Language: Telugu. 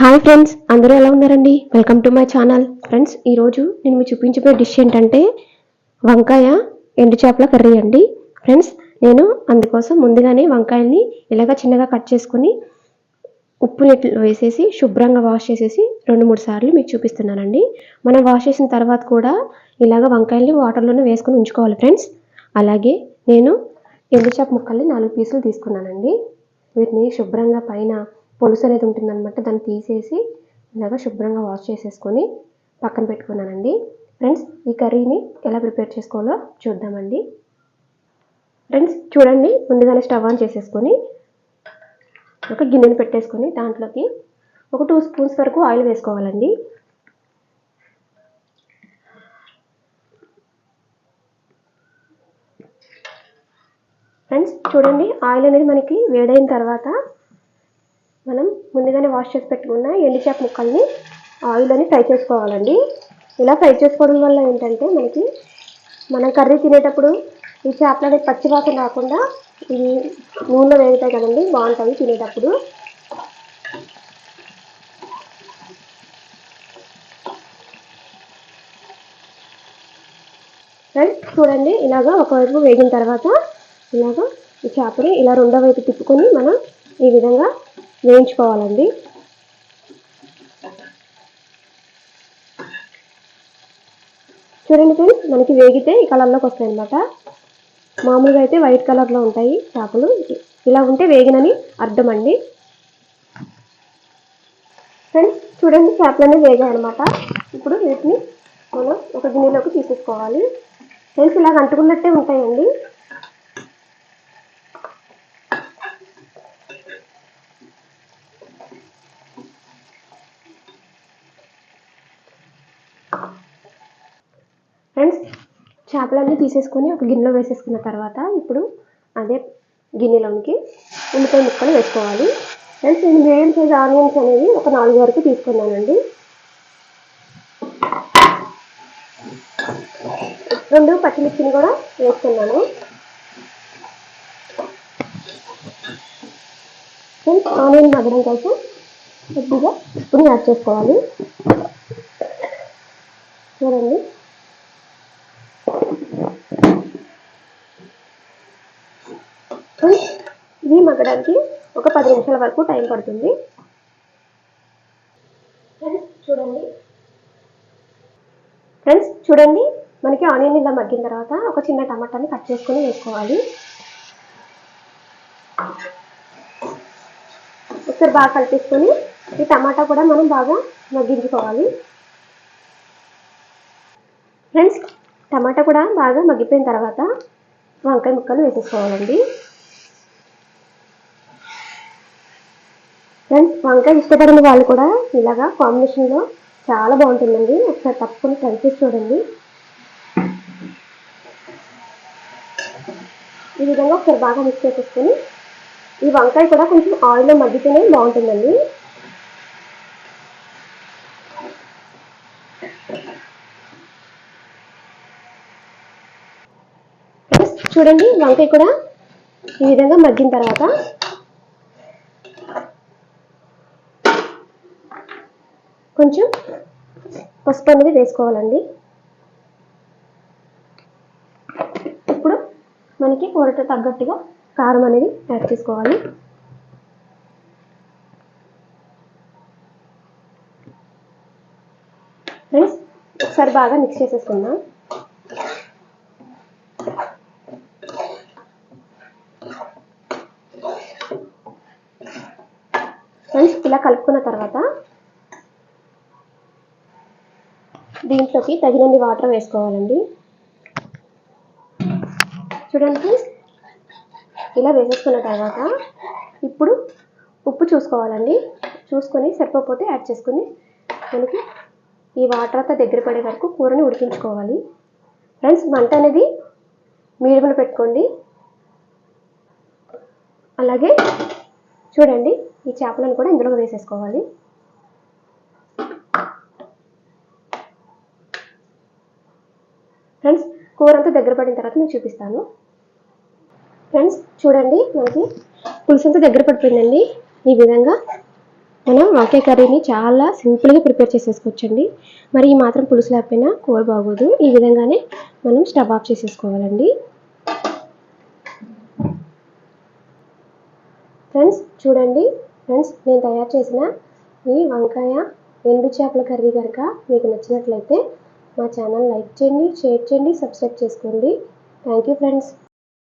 హాయ్ ఫ్రెండ్స్ అందరూ ఎలా ఉన్నారండి? Welcome to my channel friends ఈరోజు నేను మీకు చూపించబోయే డిష్ ఏంటంటే వంకాయ ఎండు చేపల కర్రీ అండి. ఫ్రెండ్స్ నేను అందుకోసం ముందుగానే వంకాయల్ని ఇలాగ చిన్నగా కట్ చేసుకుని ఉప్పు నీటిలో వేసేసి శుభ్రంగా వాష్ చేసేసి రెండు మూడు సార్లు మీకు చూపిస్తున్నానండి. మనం వాష్ చేసిన తర్వాత కూడా ఇలాగ వంకాయల్ని వాటర్లోనే వేసుకొని ఉంచుకోవాలి ఫ్రెండ్స్ అలాగే నేను ఎండు చేప ముక్కల్ని నాలుగు పీసులు తీసుకున్నానండి. వీటిని శుభ్రంగా పైన పొలుసు అనేది ఉంటుందన్నమాట. దాన్ని తీసేసి ఇలాగ శుభ్రంగా వాష్ చేసేసుకొని పక్కన పెట్టుకున్నానండి. ఫ్రెండ్స్ ఈ కర్రీని ఎలా ప్రిపేర్ చేసుకోవాలో చూద్దామండి. ఫ్రెండ్స్ చూడండి ముందుగానే స్టవ్ ఆన్ చేసేసుకొని ఒక గిన్నెని పెట్టేసుకొని దాంట్లోకి ఒక టూ స్పూన్స్ వరకు ఆయిల్ వేసుకోవాలండి. ఫ్రెండ్స్ చూడండి ఆయిల్ అనేది మనకి వేడైన తర్వాత ముందుగానే వాష్ చేసి పెట్టుకున్న ఎండుచేప ముక్కల్ని ఆయిల్లోని ఫ్రై చేసుకోవాలండి. ఇలా ఫ్రై చేసుకోవడం వల్ల ఏంటంటే మనకి మనం కర్రీ తినేటప్పుడు ఈ చేపలు అనేది పచ్చి వాసన రాకుండా ఇవి నూనెలో వేగుతాయి కదండి బాగుంటాయి తినేటప్పుడు. ఫ్రెండ్స్ చూడండి ఇలాగ ఒకవైపు వేగిన తర్వాత ఇలాగ ఈ చేపని ఇలా రెండో వైపు తిప్పుకొని మనం ఈ విధంగా వేయించుకోవాలండి. చూడండి ఫ్రెండ్స్ మనకి వేగితే ఈ కలర్లోకి వస్తాయి అనమాట మామూలుగా అయితే వైట్ కలర్లో ఉంటాయి చేపలు. ఇలా ఉంటే వేగినని అర్థం అండి. ఫ్రెండ్స్ చూడండి చేపలన్నీ వేగాయి అనమాట ఇప్పుడు వీటిని మనం ఒక గిన్నెలోకి తీసేసుకోవాలి. ఫ్రెండ్స్ ఇలా అంటుకున్నట్టే ఉంటాయండి. ఫ్రెండ్స్ చేపలన్నీ తీసేసుకొని ఒక గిన్నెలో వేసేసుకున్న తర్వాత ఇప్పుడు అదే గిన్నెలోనికి ఉల్లిపాయ ముక్కలు వేసుకోవాలి. ఫ్రెండ్స్ నేను మీడియం సైజ్ ఆనియన్స్ అనేవి ఒక నాలుగు వరకు తీసుకున్నానండి. రెండు పచ్చిమిర్చిని కూడా వేసుకున్నాను ఫ్రెండ్స్ ఆనియన్ మగ్గడం కోసం కొద్దిగా ఉప్పుని యాడ్ చేసుకోవాలి. చూడండి. ఇది మగ్గడానికి ఒక పది నిమిషాల వరకు టైం పడుతుంది. ఫ్రెండ్స్ చూడండి. ఫ్రెండ్స్ చూడండి. మనకి ఆనియన్ ఇలా మగ్గిన తర్వాత ఒక చిన్న టమాటాని కట్ చేసుకొని వేసుకోవాలి. ఒకసారి బాగా కలిపేసుకొని ఈ టమాటా కూడా మనం బాగా మగ్గించుకోవాలి. ఫ్రెండ్స్ టమాటా కూడా బాగా మగ్గిపోయిన తర్వాత వంకాయ ముక్కలు వేసేసుకోవాలండి. ఫ్రెండ్స్ వంకాయ ఇష్టపడిన వాళ్ళు కూడా ఇలాగా కాంబినేషన్లో చాలా బాగుంటుందండి. ఒకసారి తప్పకుండా ట్రై చేసి చూడండి. ఈ విధంగా ఒకసారి బాగా మిక్స్ చేసేసుకొని ఈ వంకాయ కూడా కొంచెం ఆయిల్లో మగ్గితేనే బాగుంటుందండి. చూడండి వంకాయ కూడా ఈ విధంగా మగ్గిన తర్వాత. కొంచెం పసుపు అనేది వేసుకోవాలండి. ఇప్పుడు మనకి కూరట తగ్గట్టుగా కారం అనేది యాడ్ చేసుకోవాలి. ఫ్రెండ్స్ ఒకసారి బాగా మిక్స్ చేసేసుకుందాం. ఫ్రెండ్స్ ఇలా కలుపుకున్న తర్వాత దీంట్లోకి తగినన్ని వాటర్ వేసుకోవాలండి. చూడండి. ఫ్రెండ్స్ ఇలా వేసేసుకున్న తర్వాత ఇప్పుడు ఉప్పు చూసుకోవాలండి. చూసుకొని సరిపోతే యాడ్ చేసుకొని మనకి ఈ వాటర్ అంతా దగ్గర పడే వరకు కూరని ఉడికించుకోవాలి. ఫ్రెండ్స్ మంట అనేది మీడియంలో పెట్టుకోండి. అలాగే చూడండి. ఈ చేపలను కూడా ఇందులో వేసేసుకోవాలి. ఫ్రెండ్స్ కూర అంతా దగ్గర పడిన తర్వాత నేను చూపిస్తాను. ఫ్రెండ్స్ చూడండి మనకి పులుసు అంతా దగ్గర పడిపోయిందండి. ఈ విధంగా మనం వాకే కర్రీని చాలా సింపుల్గా ప్రిపేర్ చేసేసుకోవచ్చండి. మరి ఈ మాత్రం పులుసు లేకపోయినా కూర బాగోదు. ఈ విధంగానే మనం స్టవ్ ఆఫ్ చేసేసుకోవాలండి. ఫ్రెండ్స్ చూడండి ఫ్రెండ్స్ నేను తయారు చేసిన ఈ వంకాయ ఎండు చేపల కర్రీ కనుక మీకు నచ్చినట్లయితే మా ఛానల్ లైక్ చేయండి షేర్ చేయండి సబ్స్క్రైబ్ చేసుకోండి. Thank you friends